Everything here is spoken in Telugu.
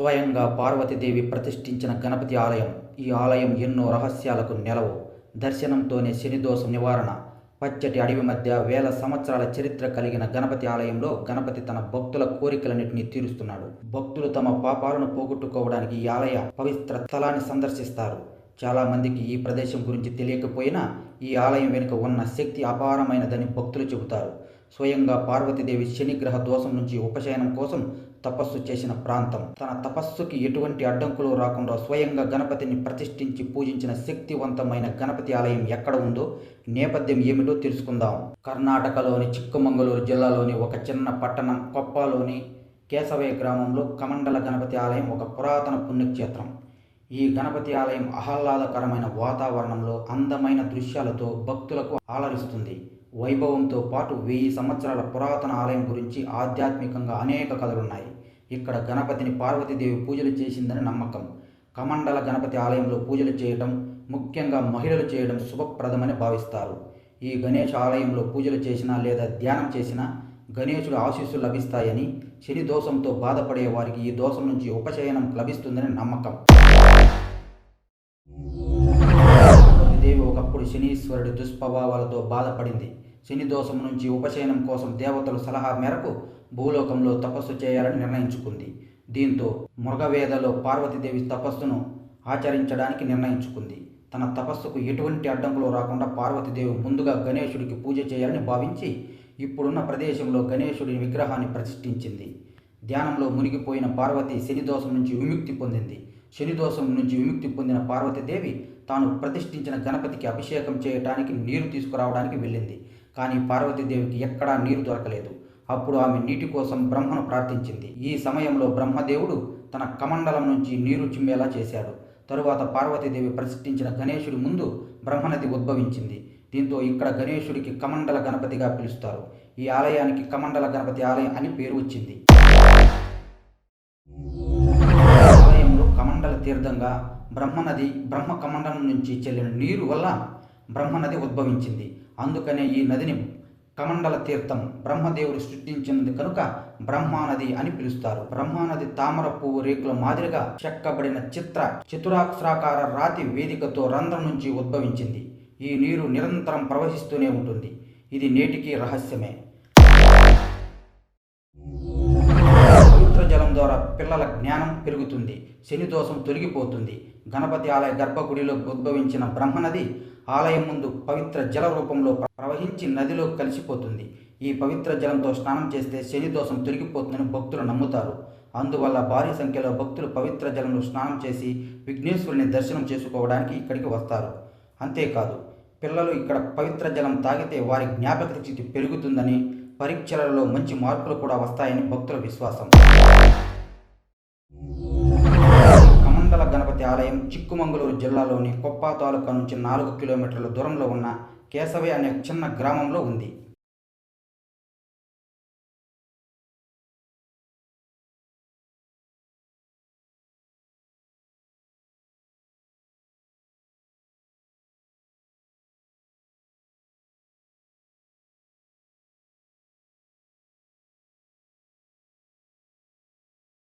స్వయంగా పార్వతీదేవి ప్రతిష్ఠించిన గణపతి ఆలయం. ఈ ఆలయం ఎన్నో రహస్యాలకు నెలవు. దర్శనంతోనే శనిదోషం నివారణ. పచ్చటి అడవి మధ్య వేల సంవత్సరాల చరిత్ర కలిగిన గణపతి ఆలయంలో గణపతి తన భక్తుల కోరికలన్నింటినీ తీరుస్తున్నాడు. భక్తులు తమ పాపాలను పోగొట్టుకోవడానికి ఈ ఆలయ పవిత్ర స్థలాన్ని సందర్శిస్తారు. చాలామందికి ఈ ప్రదేశం గురించి తెలియకపోయినా ఈ ఆలయం వెనుక ఉన్న శక్తి అపారమైనదని భక్తులు చెబుతారు. స్వయంగా పార్వతీదేవి శనిగ్రహ దోషం నుంచి ఉపశయనం కోసం తపస్సు చేసిన ప్రాంతం. తన తపస్సుకి ఎటువంటి అడ్డంకులు రాకుండా స్వయంగా గణపతిని ప్రతిష్ఠించి పూజించిన శక్తివంతమైన గణపతి ఆలయం ఎక్కడ ఉందో నేపథ్యం ఏమిటో తెలుసుకుందాం. కర్ణాటకలోని చిక్కమంగళూరు జిల్లాలోని ఒక చిన్న పట్టణం కొప్పలోని కేశవయ్య గ్రామంలో కమండల గణపతి ఆలయం ఒక పురాతన పుణ్యక్షేత్రం. ఈ గణపతి ఆలయం ఆహ్లాదకరమైన వాతావరణంలో అందమైన దృశ్యాలతో భక్తులకు ఆలరిస్తుంది. వైభవంతో పాటు వెయ్యి సంవత్సరాల పురాతన ఆలయం గురించి ఆధ్యాత్మికంగా అనేక కథలున్నాయి. ఇక్కడ గణపతిని పార్వతీదేవి పూజలు చేసిందని నమ్మకం. కమండల గణపతి ఆలయంలో పూజలు చేయడం ముఖ్యంగా మహిళలు చేయడం శుభప్రదమని భావిస్తారు. ఈ గణేష్ ఆలయంలో పూజలు చేసినా లేదా ధ్యానం చేసినా గణేశుడు ఆశీస్సులు లభిస్తాయని శని దోషంతో బాధపడే వారికి ఈ దోషం నుంచి ఉపశయనం లభిస్తుందని నమ్మకం. దేవి ఒకప్పుడు శనీశ్వరుడి దుష్ప్రభావాలతో బాధపడింది. శని దోషం నుంచి ఉపశయనం కోసం దేవతల సలహా మేరకు భూలోకంలో తపస్సు చేయాలని నిర్ణయించుకుంది. దీంతో మృగవేదలో పార్వతీదేవి తపస్సును ఆచరించడానికి నిర్ణయించుకుంది. తన తపస్సుకు ఎటువంటి అడ్డంకులు రాకుండా పార్వతీదేవి ముందుగా గణేశుడికి పూజ చేయాలని భావించి ఇప్పుడున్న ప్రదేశంలో గణేశుడి విగ్రహాన్ని ప్రతిష్ఠించింది. ధ్యానంలో మునిగిపోయిన పార్వతి శనిదోషం నుంచి విముక్తి పొందింది. శనిదోషం నుంచి విముక్తి పొందిన పార్వతీదేవి తాను ప్రతిష్ఠించిన గణపతికి అభిషేకం చేయటానికి నీరు తీసుకురావడానికి వెళ్ళింది. కానీ పార్వతీదేవికి ఎక్కడా నీరు దొరకలేదు. అప్పుడు ఆమె నీటి కోసం బ్రహ్మను ప్రార్థించింది. ఈ సమయంలో బ్రహ్మదేవుడు తన కమండలం నుంచి నీరు చిమ్మేలా చేశాడు. తరువాత పార్వతీదేవి ప్రతిష్ఠించిన గణేశుడి ముందు బ్రహ్మనది ఉద్భవించింది. దీంతో ఇక్కడ గణేశుడికి కమండల గణపతిగా పిలుస్తారు. ఈ ఆలయానికి కమండల గణపతి ఆలయం అని పేరు వచ్చింది. ఆలయంలో కమండల తీర్థంగా బ్రహ్మనది బ్రహ్మ కమండలం నుంచి చెల్లిన నీరు వల్ల బ్రహ్మనది ఉద్భవించింది. అందుకనే ఈ నదిని కమండల తీర్థం బ్రహ్మదేవుడు సృష్టించినది కనుక బ్రహ్మానది అని పిలుస్తారు. బ్రహ్మానది తామర పువ్వు రేకుల మాదిరిగా చెక్కబడిన చిత్ర చతురాక్షరాకార రాతి వేదికతో రంధ్రం నుంచి ఉద్భవించింది. ఈ నీరు నిరంతరం ప్రవహిస్తూనే ఉంటుంది. ఇది నేటికి రహస్యమే. పెరుగుతుంది శని దోషం తొలగిపోతుంది. గణపతి ఆలయ గర్భగుడిలో ఉద్భవించిన బ్రహ్మనది ఆలయం ముందు పవిత్ర జల రూపంలో ప్రవహించి నదిలో కలిసిపోతుంది. ఈ పవిత్ర జలంతో స్నానం చేస్తే శని దోషం తొలగిపోతుందని భక్తులు నమ్ముతారు. అందువల్ల భారీ సంఖ్యలో భక్తులు పవిత్ర జలంలో స్నానం చేసి విఘ్నేశ్వరుని దర్శనం చేసుకోవడానికి ఇక్కడికి వస్తారు. అంతేకాదు పిల్లలు ఇక్కడ పవిత్ర జలం తాగితే వారి జ్ఞాపక శక్తి పెరుగుతుందని పరీక్షలలో మంచి మార్కులు కూడా వస్తాయని భక్తుల విశ్వాసం. దేవాలయం చిక్కుమంగళూరు జిల్లాలోని కొప్ప తాలూకా నుంచి నాలుగు కిలోమీటర్ల దూరంలో ఉన్న కేశవే అనే చిన్న గ్రామంలో ఉంది.